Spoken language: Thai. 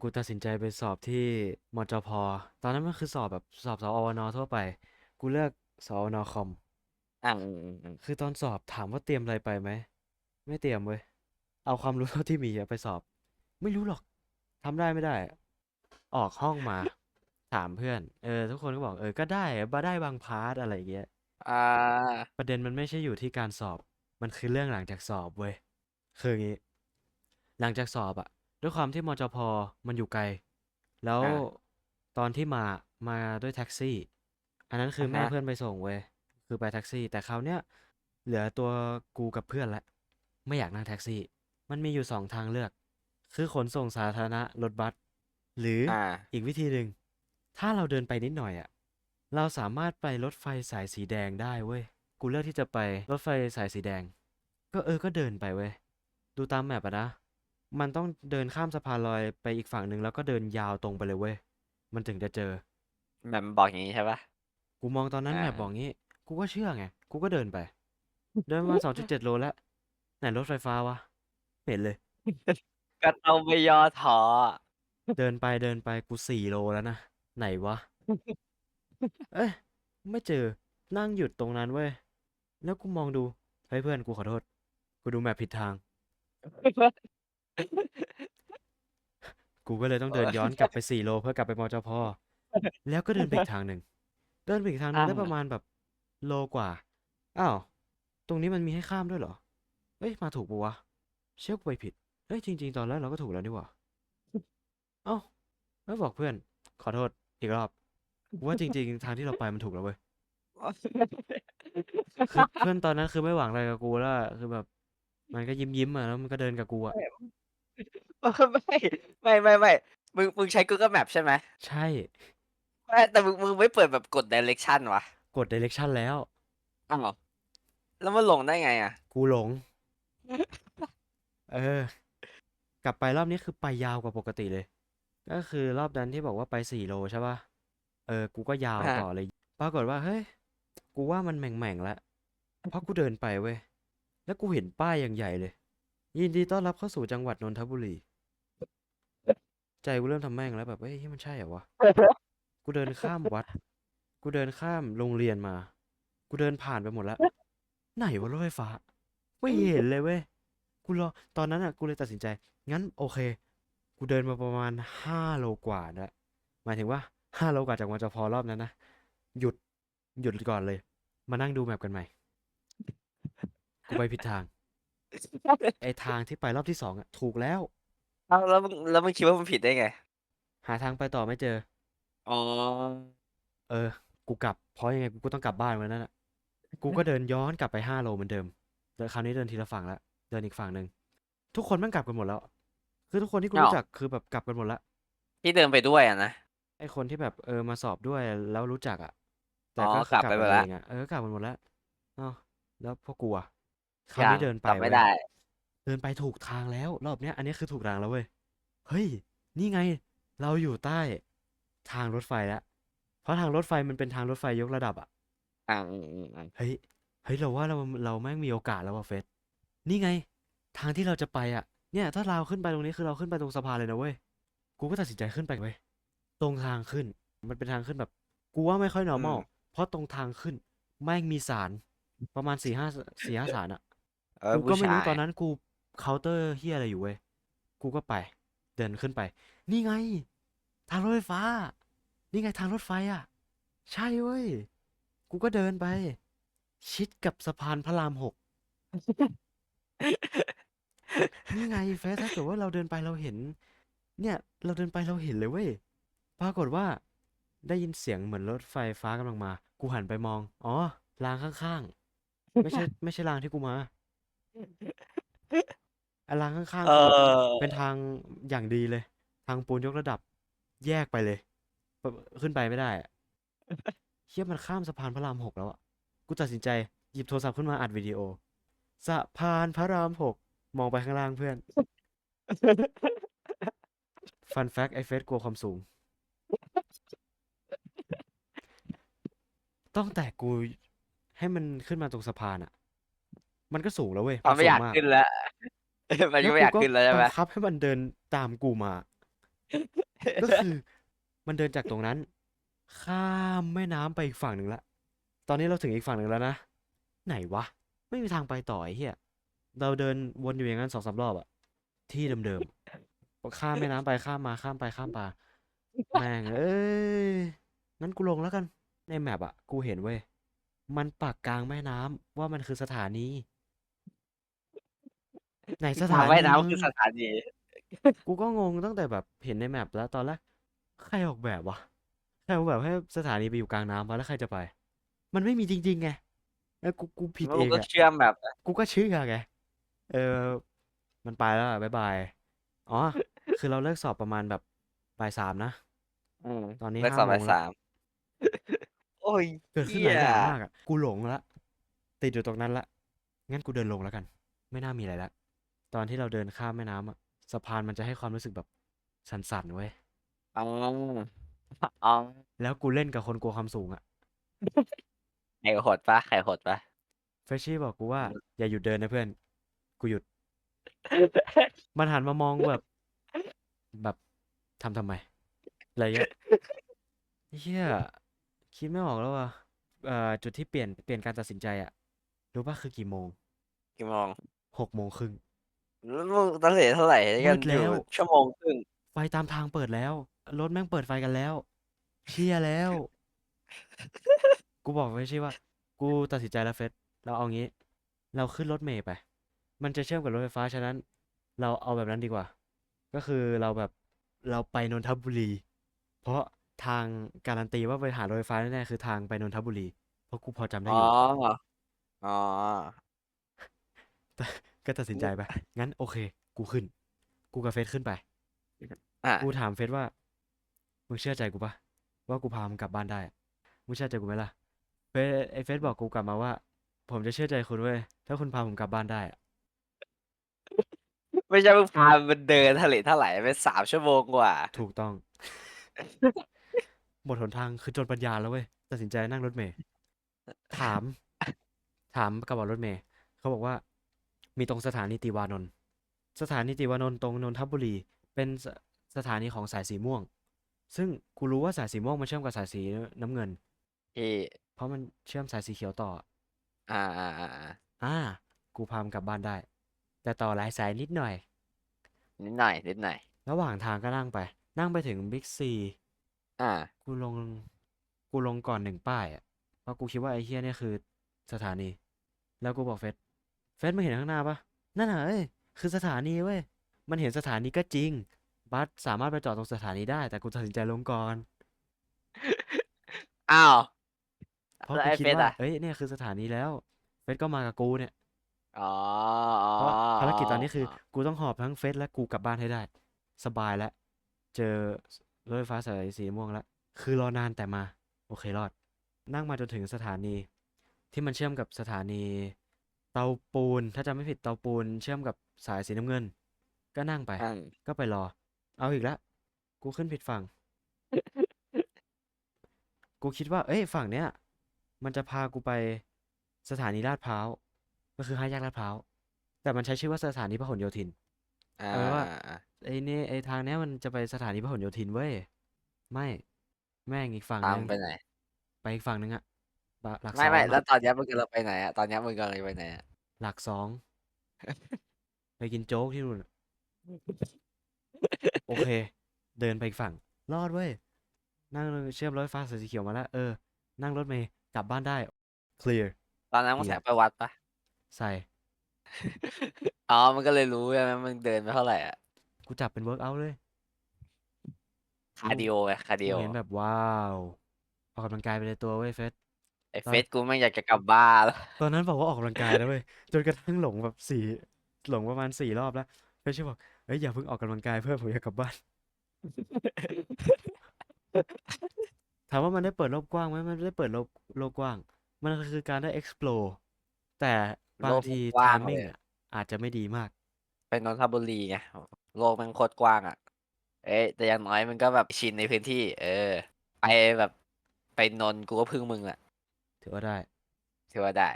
กูตัดสินใจไปสอบที่มจพ ตอนนั้นมันคือสอบแบบสอบสอวนทั่วไป กูเลือกสอวนคอม อ่าอืมอืมอืมคือตอนสอบถามว่าเตรียมอะไรไปไหม ไม่เตรียมเว้ย เอาความรู้เท่าที่มีอะไปสอบ ไม่รู้หรอกทำได้ไม่ได้ออกห้องมา ถามเพื่อน เออ ทุกคนก็บอกเออ ก็ได้อะมาได้บางพาร์ทอะไรอย่างเงี้ย อ่า ประเด็นมันไม่ใช่อยู่ที่การสอบ มันคือเรื่องหลังจากสอบเว้ย คืออย่างงี้ หลังจากสอบอะ ด้วยความที่มจพมันอยู่ไกล แล้วอ่าตอนที่มามาด้วยแท็กซี่ อันนั้นคืออ่าแม่ฮะ เพื่อนไปส่งเว้ยคือไปแท็กซี่ แต่คราวเนี้ยเหลือตัวกูกับเพื่อนละไม่อยากนั่งแท็กซี่ มันมีอยู่สองทางเลือก คือขนส่งสาธารณะรถบัสหรือออ่า อีกวิธีหนึ่งถ้าเราเดินไปนิดหน่อยอะเราสามารถไปรถไฟสายสีแดงได้เว้ยกูเลือกที่จะไปรถไฟสายสีแดง ก็เออก็เดินไปเว้ยดูตามแมปอะนะ มันต้องเดินข้ามสะพานลอยไปอีกฝั่งหนึ่งแล้วก็เดินยาวตรงไปเลยเว้ย มันถึงจะเจอ แบบมันบอกอย่างนี้ใช่ปะ กูมองตอนนั้นอ่าแมปบอกงี้ กูก็เชื่อไง กูก็เดินไป เดินมาสองจุดเจ็ดโลแล้ว ไหนรถไฟฟ้าวะไม่เห็นเลย ก็ต้องไม่ย่อท้อเดินไปเดินไปกูสี่โลแล้วนะ ไหนวะ เอ้ยไม่เจอ นั่งหยุดตรงนั้นเว้ย แล้วกูมองดู เฮ้ยเพื่อนกูขอโทษ กูดูแมพผิดทาง กูก็เลยต้องเดินย้อนกลับไปสี่โลเพื่อกลับไปมจพแล้วก็เดินไปอีกทางหนึ่ง เดินไปอีกทางหนึงอ่า ได้ประมาณแบบโลกว่า อ้าว ตรงนี้มันมีให้ข้ามด้วยเหรอ เอ้ย มาถูกปะวะ เชื่อกูไปผิดเฮ้ย จริง ๆ ตอนแรกเราก็ถูกแล้วนี่หว่า เอ้าแล้วบอกเพื่อน ขอโทษอีกรอบกูว่าจริง ๆ ทางที่เราไปมันถูกแล้วเว้ย คือเพื่อนตอนนั้นคือไม่หวังอะไรกับกูแล้วอะคือแบบ มันก็ยิ้มยิ้มๆอะแล้วมันก็เดินกับกูอะ ไม่ไม่ไม่ไม่มึงมึงใช้ Google Map ใช่ไหมใช่ ไม่แต่มึงมึงไม่เปิดแบบกด direction วะกด direction แล้ว อ้าวแล้วมันหลงได้ไงอะ กูหลง เออ กลับไปรอบนี้คือไปยาวกว่าปกติเลย ก็คือรอบนั้นที่บอกว่าไปสี่โลใช่ป่ะ เออ กูก็ยาวอ่า ต่อเลย ปรากฏว่า เฮ้ย กูว่ามันแหม่งๆแล้ว เพราะกูเดินไปเว้ย แล้วกูเห็นป้ายอย่างใหญ่เลย ยินดีต้อนรับเข้าสู่จังหวัดนนทบุรี ใจกูเริ่มทำแม่งแล้วแบบเฮ้ยมันใช่เหรอวะ กูเดินข้ามวัด กูเดินข้ามโรงเรียนมา กูเดินผ่านไปหมดแล้ว ไหนวะรถไฟฟ้า ไม่เห็นเลยเว้ย กูรอ ตอนนั้นอะ กูเลยตัดสินใจ งั้นโอเค กูเดินมาประมาณห้าโลกว่านะหมายถึงว่าห้าโลกว่าจากวันจะพอรอบนั้นนะ หยุด หยุดก่อนเลย มานั่งดูแมปกันใหม่ กูไปผิดทาง ไอทางที่ไปรอบที่สองอะ ถูกแล้ว เอาแล้วมึงแล้วมึงคิดว่ามันผิดได้ไง หาทางไปต่อไม่เจอ อ๋อ เออ กูกลับ เพราะยังไงกูก็ต้องกลับบ้านวันนั้นอะ กูก็เดินย้อนกลับไปห้าโลเหมือนเดิมแต่คราวนี้เดินทีละฝั่งละ เดินอีกฝั่งหนึ่ง ทุกคนแมันกลับกันหมดแล้ว คือทุกคนที่กูอ้าว รู้จักคือแบบกลับกันหมดละ ที่เดินไปด้วยอะนะ ไอคนที่แบบเออมาสอบด้วยแล้วรู้จักอะ แต่อ๋อก็คือกลับกลับไปหมกัดนละ เองอะ เออกลับกันหมดแล้วเอ้าแล้วพวกกูอะคราวยันี้งเดินไปกลับไม่เว้ย ได้ เดินไปถูกทางแล้ว รอบเนี้ย อันนี้คือถูกทางแล้วเว้ย เฮ้ย นี่ไง เราอยู่ใต้ทางรถไฟแล้ว เพราะทางรถไฟมันเป็นทางรถไฟยกระดับอะ อ่าอืมอืมอืมเฮ้ย เฮ้ย เราว่าเราเราแม่งมีโอกาสแล้วว่ะเฟสนี่ไง ทางที่เราจะไปอะ เนี่ย ถ้าเราขึ้นไปตรงนี้คือเราขึ้นไปตรงสะพานเลยนะเว้ย กูก็ตัดสินใจขึ้นไปเว้ย ตรงทางขึ้น มันเป็นทางขึ้นแบบ กูว่าไม่ค่อย normal เพราะตรงทางขึ้นแม่งมีสาร ประมาณสี่ห้าสี่ห้าสารอะ เออกูก็ไม่รู้ผู้ชายตอนนั้นกู เคาน์เตอร์เฮียอะไรอยู่เว้ย กูก็ไป เดินขึ้นไป นี่ไง ทางรถไฟฟ้า นี่ไงทางรถไฟอะ ใช่เว้ย กูก็เดินไป ชิดกับสะพานพระรามหก นี่ไงเฟสถ้าเกิดว่าเราเดินไปเราเห็น เนี่ย เราเดินไปเราเห็นเลยเว้ย ปรากฏว่า ได้ยินเสียงเหมือนรถไฟฟ้ากำลังมา กูหันไปมอง อ๋อรางข้างๆ ไม่ใช่ ไม่ใช่รางที่กูมา ไอ้รางข้างเอๆคือแบบอ เป็นทางอย่างดีเลย ทางปูนยกระดับแยกไปเลยแบบขึ้นไปไม่ได้อะเฮียมันข้ามสะพานพระรามหกแล้วอะกูตัดสินใจหยิบโทรศัพท์ขึ้นมาอัดวิดีโอสะพานพระรามหกมองไปข้างล่างเพื่อนฟันแฟกไอเฟสกลัวความสูง ต้องแต่กูให้มันขึ้นมาตรงสะพานอะมันก็สูงแล้วเว้ย มันนไม่สูองยากมาก ขึ้นแล้ว มันแล้วก็ไม่อยากกูขึ้นแล้วใช่ไหมบังคับให้มันเดินตามกูมา ก็คือ มันเดินจากตรงนั้น ข้ามแม่น้ำไปอีกฝั่งหนึ่งละ ตอนนี้เราถึงอีกฝั่งหนึ่งแล้วนะ ไหนวะ ไม่มีทางไปต่อไอ้เหี้ย เราเดินวนอยู่อย่างนั้นสองสามรอบอะที่เดิมๆ ข้ามแม่น้ำไปข้ามมาข้ามไปข้ามมา แม่งเอ้ย งั้นกูลงแล้วกัน ในแมปอะกูเห็นเว้ย มันปักกลางแม่น้ำว่ามันคือสถานี ไหนสทาถางนีว่ายน้ำคือมึงสถานีกูก็งงตั้งแต่แบบเห็นในแมปแล้วตอนแรกใครออกแบบวะใครออกแบบให้สถานีไปอยู่กลางน้ำวะแล้วใครจะไป มันไม่มีจริงๆไงแล้วกูกูผิดแล้วเอกูงก็อะ เชื่อมแบบกูก็เชื่อไง เออ มันไปแล้วอะบ๊ายบาย อ๋อ คือเราเลิกสอบประมาณแบบบ่ายสามนะ อืมตอนนี้เลิกห้าสอบโมบ่ายงสาแล้วมโอ้ยเกิดขึ้นหเหี้ลายยอย่างมากอะกูหลงละ ติดอยู่ตรงนั้นละ งั้นกูเดินลงแล้วกัน ไม่น่ามีอะไรละ ตอนที่เราเดินข้ามแม่น้ำอะสะพานมันจะให้ความรู้สึกแบบสั่นๆเว้ย อ๋ออ๋อแล้วกูเล่นกับคนกลัวความสูงอะใครโหดปะใครโหดปะเฟชชี่บอกกูว่า อย่าหยุดเดินนะเพื่อน กูหยุด มันหันมามองแบบ แบบทำทำไม อะไรเงี้ยเฮียคิดไม่ออกแล้วว่ะเอ่อจุดที่เปลี่ยนเปลี่ยนการตัดสินใจอะรู้ป่ะคือกี่โมง กี่โมงหกโมงครึ่ง แล้วมึงตั้งแต่เท่าไหร่กันมืดแล้อยู่วชั่วโมงครึ่งไฟตามทางเปิดแล้ว รถแม่งเปิดไฟกันแล้ว เชียแล้ว กูบอกเฟชชี่ว่า กูตัดสินใจแล้วเฟสเราเอางี้ เราขึ้นรถเมล์ไป มันจะเชื่อมกับรถไฟฟ้าฉะนั้น เราเอาแบบนั้นดีกว่า ก็คือเราแบบเราไปนนทบุรี เพราะทางการันตีว่าไปหารถไฟฟ้าแน่ๆคือทางไปนนทบุรี เพราะกูพอจำได้อ๋ออยู่ อ๋อ ก็ตัดสินใจไป งั้นโอเค กูขึ้น กูกับเฟสขึ้นไป อะกูถามเฟสว่า มึงเชื่อใจกูปะว่ากูพามึงกลับบ้านได้อะมึงเชื่อใจกูไหมล่ะ เฟสไอเฟสบอกกูกลับมาว่า ผมจะเชื่อใจคุณเว้ย ถ้าคุณพาผมกลับบ้านได้อะไม่ใช่มึงพามันเดินทะเลเท่าไหร่ไปสามชั่วโมงกว่า ถูกต้อง หมดหนทางคือจนปัญญาแล้วเว้ย ตัดสินใจนั่งรถเมล์ ถาม ถามกระบอกรถเมล์เขาบอกว่า มีตรงสถานีติวานนท์สถานีติวานนท์ตรงนนทบุรี เป็นสสถานีของสายสีม่วง ซึ่งกูรู้ว่าสายสีม่วงมันเชื่อมกับสายสีน้ำเงินที่ เพราะมันเชื่อมสายสีเขียวต่อ อ่าอ่าอ่าอ่าอ่า กูพามนกลับบ้านได้ แต่ต่อหลายสายนิดหน่อย นิดหน่อยนิดหน่อย ระหว่างทางก็นั่งไป นั่งไปถึงบิ๊กซี อ่า กูลง กูลงก่อนหนึ่งป้ายอะเพราะกูคิดว่าไอ้เฮียเนี่ยคือสถานี แล้วกูบอกเฟส เฟสมึงเห็นข้างหน้าปะนั่นน่ะเอ้ยคือสถานีเว้ยมันเห็นสถานีก็จริง บัสสามารถไปจอดตรงสถานีได้ แต่กูตัดสินใจลงก่อนอ้าวเพราะแล้วกูไอ้คิดเฟสว่าอะเอ้ยเนี่ยคือสถานีแล้วเฟสก็มากับกูเนี่ยอ๋ออ๋อเพราะภารกิจตอนนี้คืออ๋อกูต้องหอบทั้งเฟสและกูกลับบ้านให้ได้ สบายแล้วเจอรถไฟฟ้าสายสีม่วงแล้วคือรอนานแต่มา โอเครอด นั่งมาจนถึงสถานี ที่มันเชื่อมกับสถานี เตาปูนถ้าจำไม่ผิดเตาปูนเชื่อมกับสายสีน้ำเงิน ก็นั่งไปอืมก็ไปรอ เอาอีกแล้วกูขึ้นผิดฝั่ง กูคิดว่า เอ้ยฝั่งเนี้ย มันจะพากูไปสถานีลาดพร้าว ก็คือห้าแยกลาดพร้าว แต่มันใช้ชื่อว่าสถานีพหลโยธิน อ่าเอาไว้ว่า อ่าไอ้นี่ไอ้ทางเนี้ยมันจะไปสถานีพหลโยธินเว้ย ไม่ แม่งอีกฝั่งตานึมงไปไหน ไปอีกฝั่งนึงอะ บะหลักสไม่องไม่แล้วตอนเนี้ยมึงกำลังไปไหนอะตอนเนี้ยมึงกำลังไปไหนอะหลักสองไปกินโจ๊กที่นู่นอะโอเค เดินไปอีกฝั่ง รอดเว้ย นั่งเชื่อมรถไฟฟ้าสายสีเขียวมาแล้ว เออ นั่งรถเมล์กลับบ้านได้ clear ตอนนั้นมึงดีแสละงไปวัดปะใส่ อ๋อมันก็เลยรู้ใช่ไหมมึงเดินไปเท่าไหร่อะกูจับเป็นเวิร์กเอาเลยคาร์ดิโอไงคาร์ดิกูโอเห็นแบบว้าวออกกำลังกายไปในตัวเว้ยเฟสไอ้ตอนเฟซกูแม่งอยากจะกลับบ้านแล้ว ตอนนั้นบอกว่าออกกำลังกายนะเว้ย จนกระทั่งหลงแบบสี่หลงประมาณสี่รอบแล้วเฟชชี่บอกเอ้ยอย่าเพิ่งออกกำลังกายเพื่อนผมอยากกลับบ้าน ถามว่ามันได้เปิดโลกกว้างไหมมันไม่ได้เปิดโลกโลกกว้าง มันคือการได้ explore แต่บางที กว้างเล timing ยอะอาจจะไม่ดีมากไปนนทบุรีไงโลกมันโคตรกว้างอะ เอ้ยแต่อย่างน้อยมันก็แบบชินในพื้นที่ เออ ไปแบบไปนนท์กูก็พึ่งมึงแหละ ถือว่าได้ ถือว่าได้